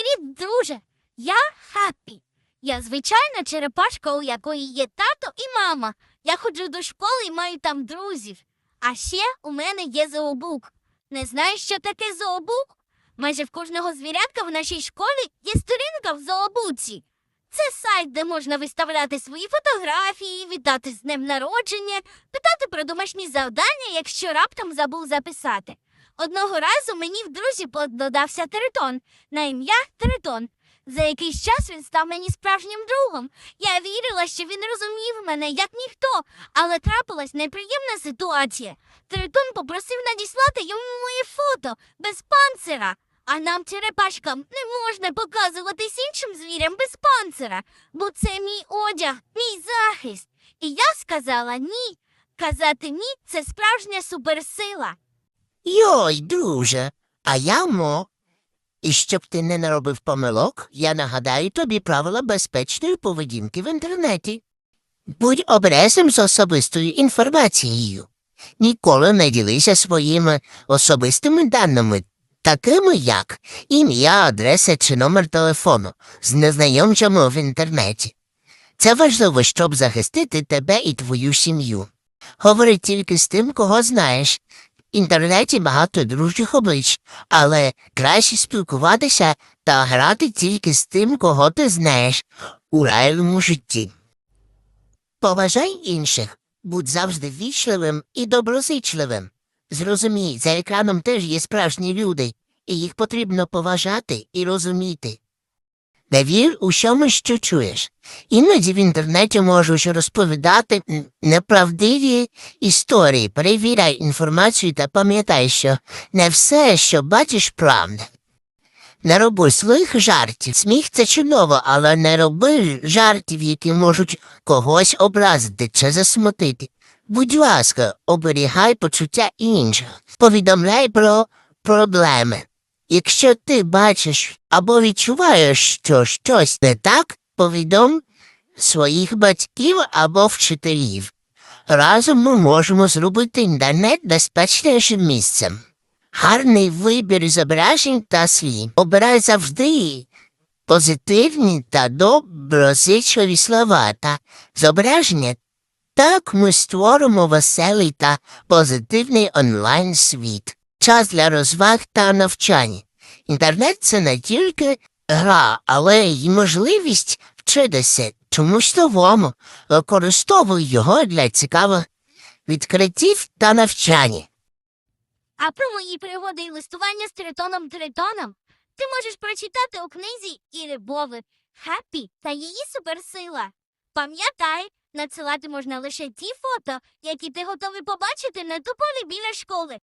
Привіт, друже! Я Хаппі. Я звичайна черепашка, у якої є тато і мама. Я ходжу до школи і маю там друзів. А ще у мене є зообук. Не знаєш, що таке зообук? Майже в кожного звірятка в нашій школі є сторінка в зообуці. Це сайт, де можна виставляти свої фотографії, вітати з днем народження, питати про домашні завдання, якщо раптом забув записати. Одного разу мені в друзі додався Теритон на ім'я Теритон. За якийсь час він став мені справжнім другом. Я вірила, що він розумів мене як ніхто, але трапилась неприємна ситуація. Тритон попросив надіслати йому моє фото без панцира. А нам, черепашкам, не можна показуватись іншим звірям без панцира, бо це мій одяг, мій захист. І я сказала ні. Казати ні це справжня суперсила. Йой, друже, а я мо. І щоб ти не наробив помилок, я нагадаю тобі правила безпечної поведінки в інтернеті. Будь обережним з особистою інформацією. Ніколи не ділися своїми особистими даними, такими як ім'я, адреса чи номер телефону з незнайомцями в інтернеті. Це важливо, щоб захистити тебе і твою сім'ю. Говори тільки з тим, кого знаєш, інтернеті багато дружніх облич, але краще спілкуватися та грати тільки з тим, кого ти знаєш у реальному житті. Поважай інших, будь завжди вічливим і доброзичливим. Зрозумій, за екраном теж є справжні люди, і їх потрібно поважати і розуміти. Не вір у чому, що чуєш. Іноді в інтернеті можуть розповідати неправдиві історії. Перевіряй інформацію та пам'ятай, що не все, що бачиш, правда. Не роби злих жартів. Сміх це чудово, але не роби жартів, які можуть когось образити чи засмутити. Будь ласка, оберігай почуття інших. Повідомляй про проблеми. Якщо ти бачиш або відчуваєш, що щось не так, повідом своїх батьків або вчителів. Разом ми можемо зробити інтернет безпечнішим місцем. Гарний вибір зображень та слів. Обирай завжди позитивні та доброзичливі слова та зображення. Так ми створимо веселий та позитивний онлайн світ. Час для розваг та навчання. Інтернет це не тільки гра, але й можливість вчитися чомусь новому. Використовуй його для цікавих відкриттів та навчання. А про мої пригоди і листування з Тритоном Тритоном ти можеш прочитати у книзі Іри Бови Хеппі та її суперсила. Пам'ятай, надсилати можна лише ті фото, які ти готовий побачити на тополі біля школи.